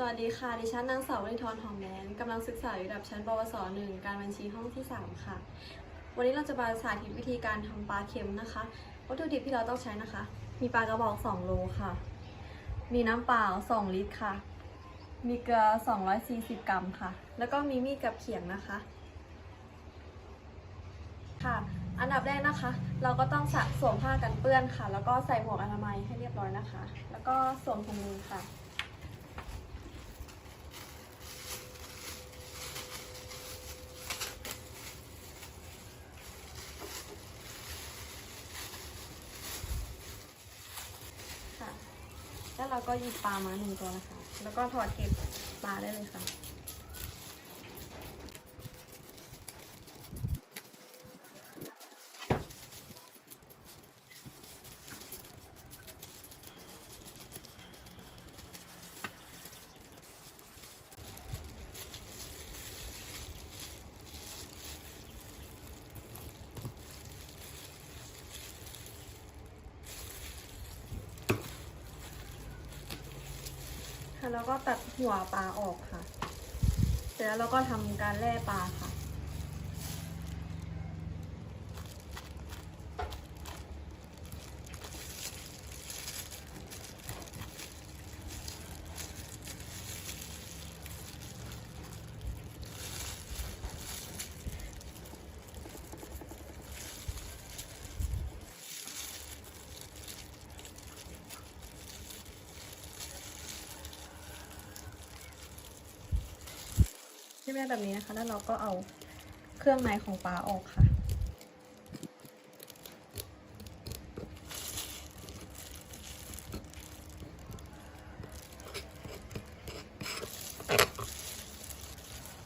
สวัสดีค่ะ ดิฉันนางสาววรินทร์หอมแดงกำลังศึกษาอยู่ระดับชั้นปวสหนึ่งการบัญชีห้องที่ 3 ค่ะ วันนี้เราจะมาสาธิตวิธีการทำปลาเค็มนะคะ วัตถุดิบที่เราต้องใช้นะคะ มีปลากระบอก 2 โลค่ะ มีน้ำเปล่า 2 ลิตรค่ะ มีเกลือ 240 กรัมค่ะ แล้วก็มีมีดกับเขียงนะคะ ค่ะ อันดับแรกนะคะ เราก็ต้องสะสวมผ้ากันเปื้อนค่ะ แล้วก็ใส่หมวกอนามัยให้เรียบร้อยนะคะ แล้วก็สวมถุงมือค่ะ แล้ว เราก็หยิบปลามาหนึ่งตัวนะคะ แล้วก็ถอดเก็บปลาได้เลยค่ะ แล้วก็ตัดหัวปลาออกค่ะ เสร็จแล้วเราก็ทำการแล่ปลาค่ะ ใช่ไหมแบบนี้นะคะ แล้วเราก็เอาเครื่องในของปลาออกค่ะ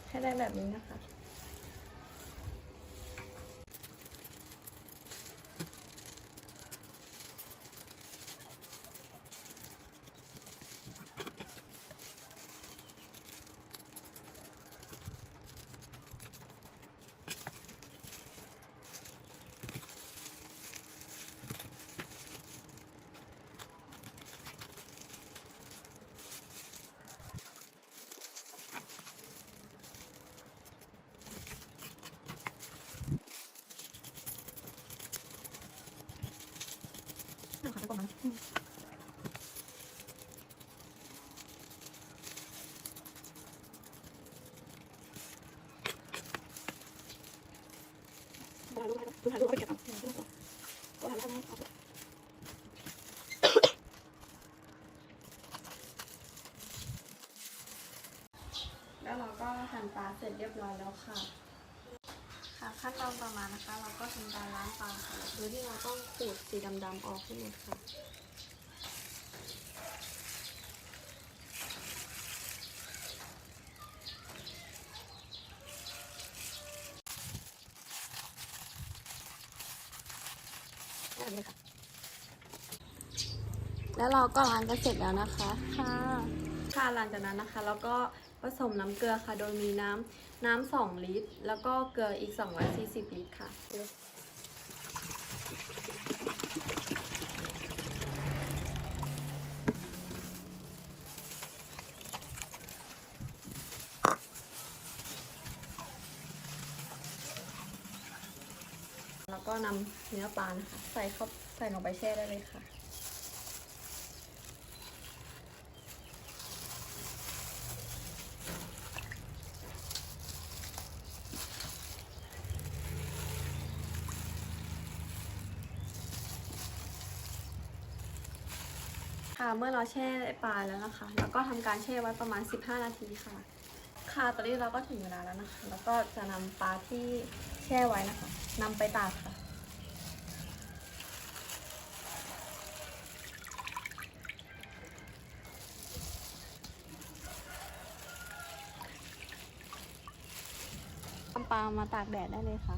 ให้ได้แบบนี้นะคะ แล้วเราก็หั่นปลาเสร็จเรียบร้อยแล้วค่ะ ค่ะขั้นตอนต่อมานะคะ เราก็ทำการล้างปลาค่ะโดยที่เราต้องขูดสีดำๆออกให้หมดค่ะแล้วเราก็ล้างกันเสร็จแล้วนะคะ ค่ะ ค่ะหลังจากนั้นนะคะแล้วก็ผสมน้ำเกลือค่ะ โดยมีน้ำ น้ำสองลิตร แล้วก็เกลืออีก 240 ลิตรค่ะ แล้วก็นำเนื้อปลานะคะใส่เข้าใส่ลงไปแช่ได้เลยค่ะ ค่ะ เมื่อเราแช่ปลาแล้วนะคะ แล้วก็ทำการแช่ไว้ประมาณ 15 นาทีค่ะ ค่ะ ตอนนี้เราก็ถึงเวลาแล้วนะคะ แล้วก็จะนำปลาที่แช่ไว้นะคะนำไปตากค่ะนำปลามาตากแดดได้เลยค่ะ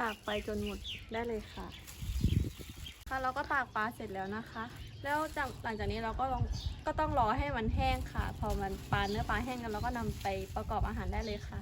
ตากไปจนหมดได้เลยค่ะ ค่ะเราก็ตากปลาเสร็จแล้วนะคะ แล้วจากหลังจากนี้เราก็ลองก็ต้องรอให้มันแห้งค่ะ พอมันปลาเนื้อปลาแห้งกันเราก็นำไปประกอบอาหารได้เลยค่ะ